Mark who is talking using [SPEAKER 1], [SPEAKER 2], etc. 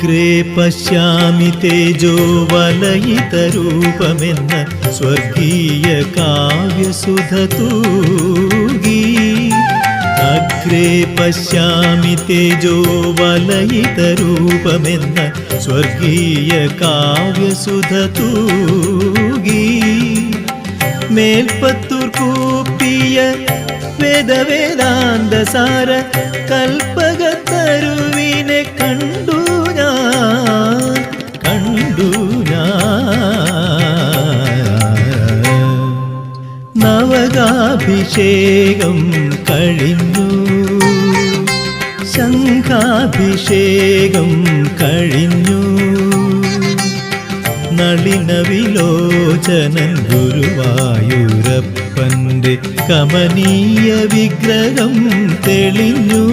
[SPEAKER 1] അഗ്രേ പശ്യാമി തേജോ വലയിതരൂപമെന്ന സ്വർഗീയ കാവ്യസുധ തൂകി. അഗ്രേ പശ്യാമി തേജോ വലയിതരൂപമെന്ന സ്വർഗീയ കാവ്യസുധ തൂകി. മേൽപ്പത്തൂർ കൂപ്പിയ വേദവേദാന്ത സാര നവകാഭിഷേകം കഴിഞ്ഞു. ശംഖാഭിഷേകം കഴിഞ്ഞു. നളിന വിലോചനൻ ഗുരുവായൂരപ്പന്റെ കമനീയ വിഗ്രഹം തെളിഞ്ഞു.